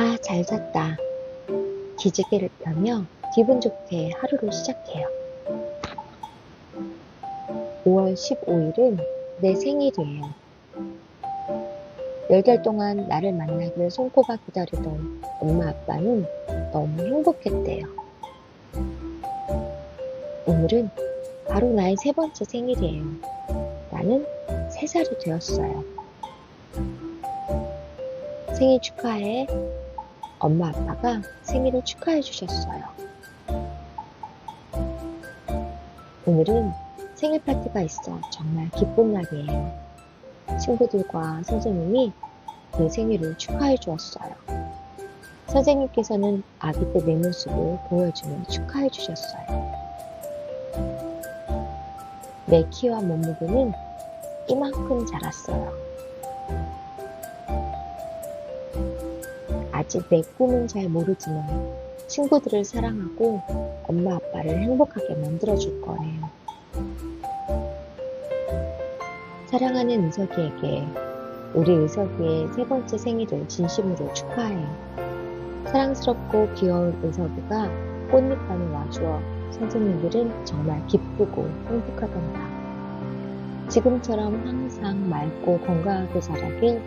아, 잘 잤다. 기지개를 펴며 기분 좋게 하루를 시작해요. 5월 15일은 내 생일이에요. 열달 동안 나를 만나길 손꼽아 기다리던 엄마 아빠는 너무 행복했대요. 오늘은 바로 나의 세 번째 생일이에요. 나는 세 살이 되었어요. 생일 축하해. 엄마 아빠가 생일을 축하해 주셨어요. 오늘은 생일 파티가 있어 정말 기쁜 날이에요. 친구들과 선생님이 내 생일을 축하해 주었어요. 선생님께서는 아기 때 내 모습을 보여주며 축하해 주셨어요. 내 키와 몸무게는 이만큼 자랐어요. 아직 내 꿈은 잘 모르지만 친구들을 사랑하고 엄마 아빠를 행복하게 만들어줄 거예요. 사랑하는 의석이에게 우리 의석이의 세 번째 생일을 진심으로 축하해. 사랑스럽고 귀여운 의석이가 꽃잎반을 와주어 선생님들은 정말 기쁘고 행복하단다. 지금처럼 항상 맑고 건강하게 자라길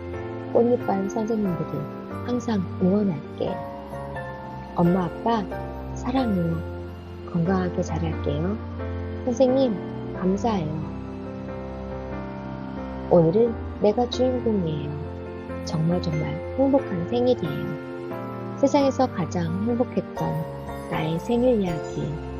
꽃잎반 선생님들이 항상 응원할게. 엄마, 아빠, 사랑해. 건강하게 자랄게요. 선생님, 감사해요. 오늘은 내가 주인공이에요. 정말 정말 행복한 생일이에요. 세상에서 가장 행복했던 나의 생일 이야기.